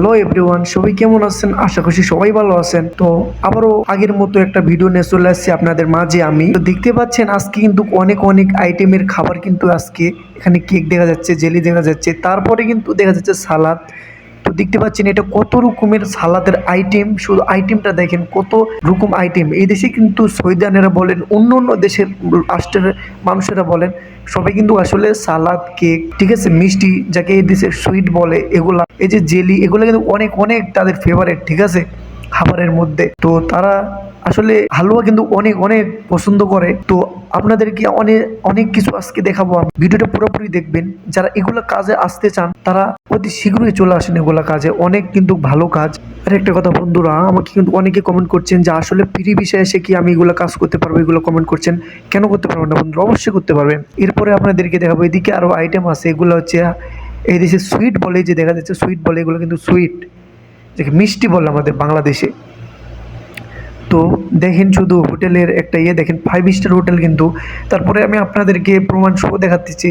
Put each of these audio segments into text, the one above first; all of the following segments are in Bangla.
হ্যালো এভরিওয়ান, সবাই কেমন আছেন? আশা করছি সবাই ভালো আছেন। তো আবারও আগের মতো একটা ভিডিও নিয়ে চলে আসছি আপনাদের মাঝে আমি। তো দেখতে পাচ্ছেন, আজকে কিন্তু অনেক অনেক আইটেমের খাবার কিন্তু আজকে এখানে কেক দেখা যাচ্ছে, জেলি দেখা যাচ্ছে, তারপরে কিন্তু দেখা যাচ্ছে সালাদ। তো দেখতে পাচ্ছেন এটা কত রকমের সালাদের আইটেম শুধু আইটেমটা দেখেন কত রকম আইটেম এই দেশে কিন্তু সৈদানেরা বলেন, অন্য অন্য দেশের রাষ্ট্রের মানুষেরা বলেন, সবাই কিন্তু আসলে সালাদ, কেক, ঠিক আছে, মিষ্টি, যাকে এই দেশের সুইট বলে, এগুলা, এই যে জেলি, এগুলো কিন্তু অনেক অনেক তাদের ফেভারেট ঠিক আছে, খাবারের মধ্যে। তো তারা আসলে হালুয়া কিন্তু অনেক অনেক পছন্দ করে। তো আপনাদেরকে অনেক অনেক কিছু আজকে দেখাবো আমি। ভিডিওটা পুরোপুরি দেখবেন। যারা এগুলো কাজে আসতে চান, তারা অতি শীঘ্রই চলে আসেন এগুলো কাজে। অনেক কিন্তু ভালো কাজ। আর একটা কথা বন্ধুরা, আমাকে কিন্তু অনেকে কমেন্ট করছেন যে আসলে ফ্রি বিষয়ে এসে কি আমি এগুলো কাজ করতে পারব, এগুলো কমেন্ট করছেন। কেন করতে পারবেন না বন্ধুরা? অবশ্যই করতে পারবেন। এরপরে আপনাদেরকে দেখাবো, এদিকে আরও আইটেম আছে, এগুলো হচ্ছে, এই দেশে সুইট বলে যে দেখা যাচ্ছে সুইট বলে, এগুলো কিন্তু সুইট যেকে মিষ্টি বলে আমাদের বাংলাদেশে। তো দেখেন শুধু হোটেলের একটা ইয়ে দেখেন ফাইভ স্টার হোটেল কিন্তু। তারপরে আমি আপনাদেরকে প্রমাণ সহ দেখাতেছি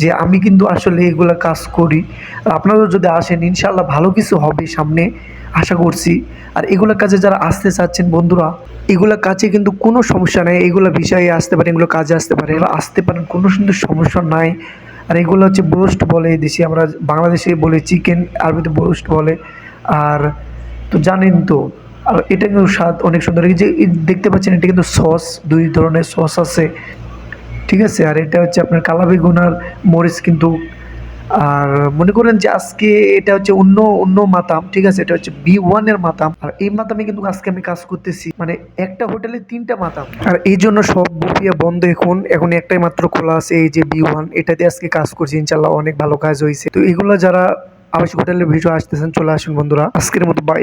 যে আমি কিন্তু আসলে এগুলো কাজ করি। আর আপনারাও যদি আসেন ইনশাল্লাহ ভালো কিছু হবে সামনে, আশা করছি। আর এগুলো কাজে যারা আসতে চাচ্ছেন বন্ধুরা, এগুলো কাজে কিন্তু কোনো সমস্যা নাই। এগুলো বিষয়ে আসতে পারেন, এগুলো কাজে আসতে পারে এগুলো আসতে পারেন, কোনো কিন্তু সমস্যা নাই। আর এগুলো হচ্ছে ব্রোস্ট বলে দেশে আমরা বাংলাদেশে বলে চিকেন, আরবিতে ব্রোস্ট বলে। আর তো জানেন তো, আর এটা কিন্তু স্বাদ অনেক সুন্দর। এই যে দেখতে পাচ্ছেন, এটা কিন্তু সস, দুই ধরনের সস আছে। ঠিক আছে? আর এটা হচ্ছে আপনার কালা বেগুন আর মরিচ কিন্তু, আর মনে করেন যে আজকে এটা হচ্ছে অন্য অন্য মাতাম, ঠিক আছে? এটা হচ্ছে বি ওয়ানের মাতাম। আর এই মাতামে কিন্তু আজকে আমি কাজ করতেছি মানে একটা হোটেলে তিনটা মাতাম। আর এই জন্য সব বুফিয়া বন্ধ এখন এখন একটাই মাত্র খোলা আছে, এই যে বি ওয়ান এটাতে আজকে কাজ করছি ইনশাল্লাহ অনেক ভালো কাজ হয়েছে। তো এগুলো যারা আবাসিক হোটেলের ভিডিও আসতেছেন, চলে আসুন বন্ধুরা। আজকের মতো বাই